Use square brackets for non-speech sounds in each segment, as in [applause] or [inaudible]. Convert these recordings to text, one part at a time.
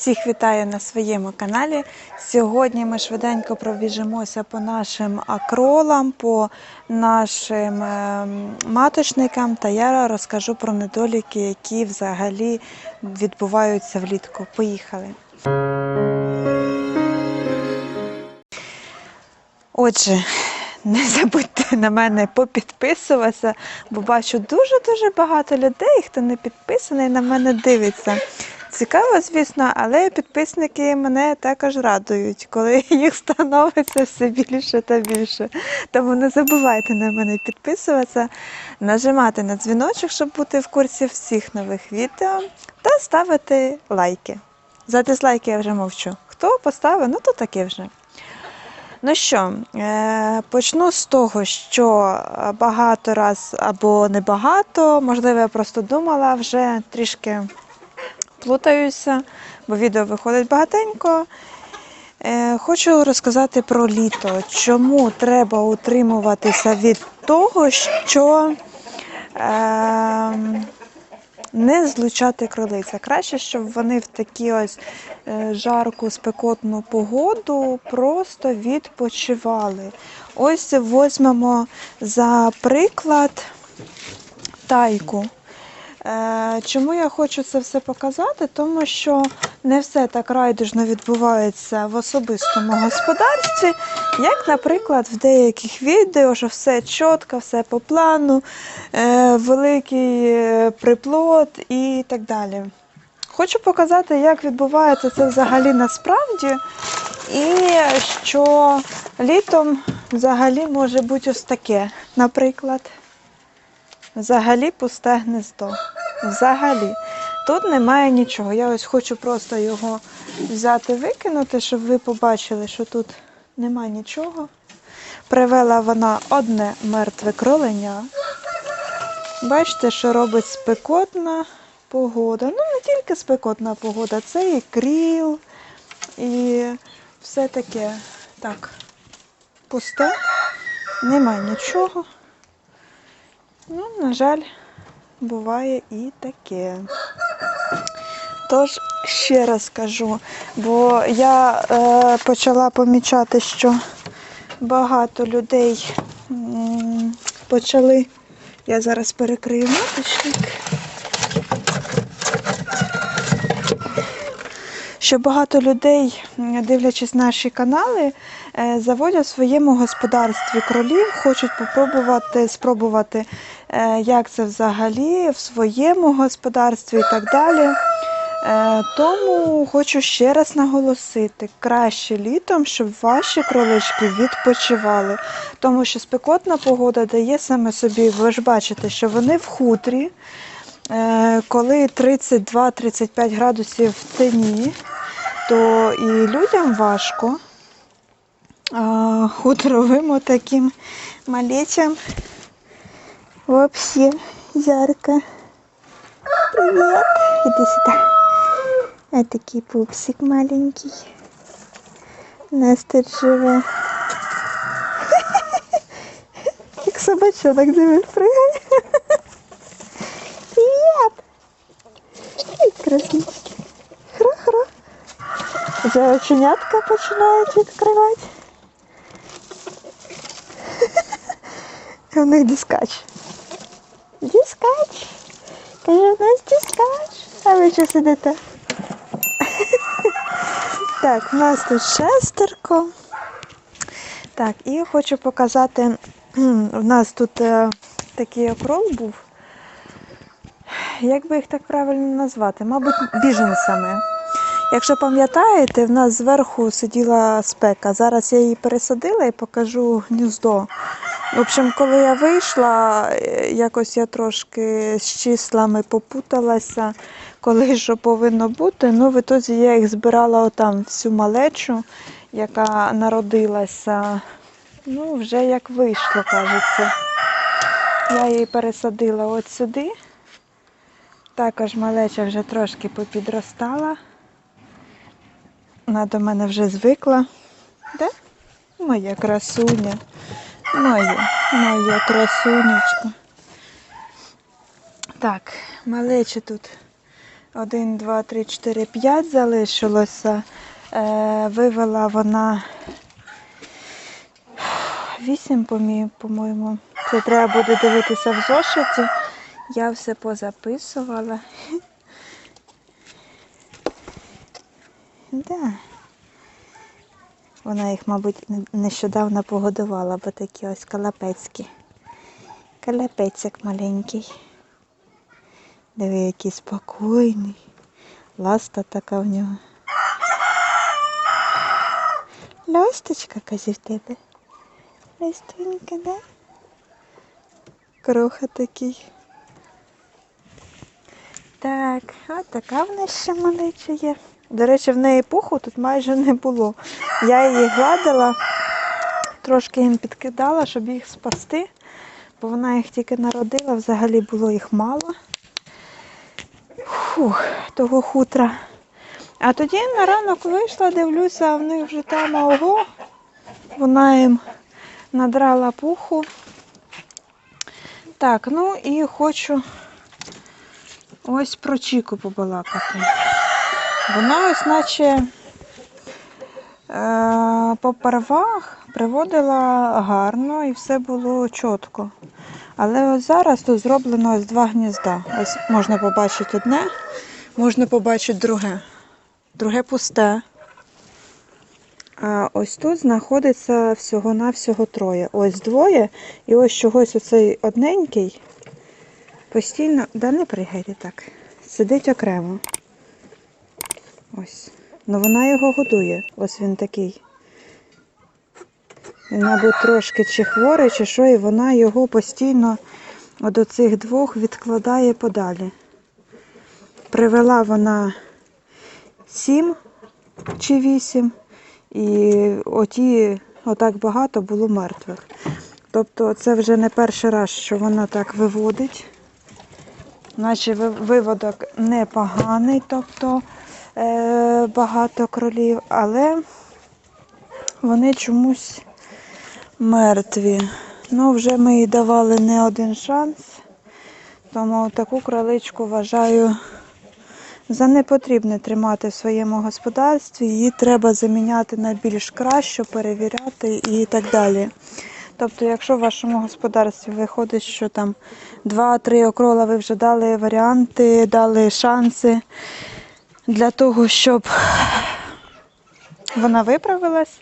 Всіх вітаю на своєму каналі. Сьогодні ми швиденько пробіжимося по нашим акролам, по нашим ем, маточникам, та я розкажу про недоліки, які взагалі відбуваються влітку. Поїхали. Отже, не забудьте на мене попідписуватися, бо бачу дуже-дуже багато людей, хто не підписаний, на мене дивиться. Цікаво, звісно, але підписники мене також радують, коли [laughs] їх становиться все більше та більше. Тому не забувайте на мене підписуватися, нажимати на дзвіночок, щоб бути в курсі всіх нових відео, та ставити лайки. За дизлайки я вже мовчу. Хто поставив, ну то таке вже. Ну що, е, почну з того, що багато раз або не багато, можливо, я просто думала, вже трішки плутаюся, бо відео виходить багатенько. Е, Хочу розказати про літо. Чому треба утримуватися від того, що е, не злучати крилиця. Краще, щоб вони в такі ось е, жарку, спекотну погоду просто відпочивали. Ось візьмемо за приклад тайку. Е, Чому я хочу це все показати? Тому що не все так райдужно відбувається в особистому господарстві, як, наприклад, в деяких відео, що все чітко, все по плану, е, великий е, приплод і так далі. Хочу показати, як відбувається це взагалі насправді, і що літом взагалі може бути ось таке, наприклад. Взагалі пусте гнездо. Взагалі. Тут немає нічого. Я ось хочу просто його взяти, викинути, щоб ви побачили, що тут немає нічого. Привела вона одне мертве кроленя. Бачите, що робить спекотна погода. Ну, не тільки спекотна погода, це і кріл, і все таке. Так, пусте, немає нічого. Ну, на жаль, буває і таке. Тож, ще раз кажу, бо я е, почала помічати, що багато людей м, почали. Я зараз перекрию маточник. Що багато людей, дивлячись наші канали, е, заводять в своєму господарстві кролів, хочуть попробувати спробувати, е, як це взагалі в своєму господарстві і так далі. Е, Тому хочу ще раз наголосити, краще літом, щоб ваші кролички відпочивали. Тому що спекотна погода дає саме собі, ви ж бачите, що вони в хутрі, коли 32-35 градусів в тені, то і людям важко. А хутровим таким малечам вообще ярко. Привет. Иди сюда. А такий пупсик маленький. У нас тут живе. Як [laughs] собачонок дивись, пригає. Привіт! Хро-хро. Вже оченятка починають відкривати. У них дискач. Дискач. Каже, у нас дискач. А ви що сидите? Так, у нас тут шестерко. Так, і хочу показати, у нас тут е, такий окрол був. Як би їх так правильно назвати? Мабуть, біженцями. Якщо пам'ятаєте, в нас зверху сиділа спека. Зараз я її пересадила і покажу гніздо. В общем, коли я вийшла, е, якось я трошки з числами попуталася, коли [laughs] що повинно бути. Ну, в ітозі я їх збирала отам всю малечу, яка народилася. Ну, вже як вийшло, кажеться. Я її пересадила от сюди. Також малеча вже трошки попідростала. Вона до мене вже звикла. Де? Моя красуня. Моя, моя красунечка. Так, малеча тут Один, два, три, чотири, п'ять залишилося. Е, вивела вона вісім, помі- по-моєму. Це треба буде дивитися в зошиті. Я все позаписувала. Да. Вона їх, мабуть, нещодавно погодувала, бо такі ось калапецькі. Калапецьок маленький. Диви, який спокійний. Ласта така в нього. Ласточка, каже в тебе. Ластунька, да? Кроха такий. Так, от така в нас ще малеча є. До речі, в неї пуху тут майже не було. Я її гладила, трошки їм підкидала, щоб їх спасти, бо вона їх тільки народила, взагалі було їх мало. Фух, того хутра. А тоді на ранок вийшла, дивлюся, а в них вже там ого. Вона їм надрала пуху. Так, ну і хочу ось про Чіку побалакати. Вона ось наче е, по первах приводила гарно і все було чітко. Але ось зараз тут зроблено ось два гнізда. Ось можна побачити одне, можна побачити друге. Друге пусте. А ось тут знаходиться всього-навсього троє. Ось двоє, і ось чогось оцей одненький постійно, да не пригайте так, сидить окремо. Ось. Ну вона його годує. Ось він такий. Він, мабуть, трошки чи хворий, чи що, і вона його постійно до цих двох відкладає подалі. Привела вона сім чи вісім, і оті отак багато було мертвих. Тобто це вже не перший раз, що вона так виводить. Наче виводок непоганий, тобто багато кролів, але вони чомусь мертві. Ну, вже ми їй давали не один шанс, тому таку кроличку вважаю за непотрібне тримати в своєму господарстві. Її треба заміняти на більш кращу, перевіряти і так далі. Тобто, якщо в вашому господарстві виходить, що там 2-3 окрола ви вже дали варіанти, дали шанси для того, щоб вона виправилась,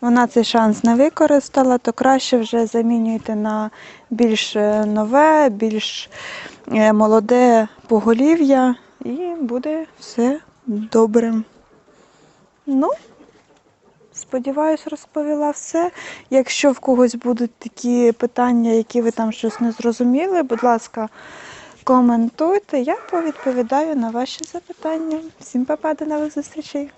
вона цей шанс не використала, то краще вже замінюйте на більш е, нове, більш е, молоде поголів'я і буде все добре. Ну, сподіваюсь, розповіла все. Якщо в когось будуть такі питання, які ви там щось не зрозуміли, будь ласка, коментуйте, я повідповідаю на ваші запитання. Всім па-па, до нових зустрічей!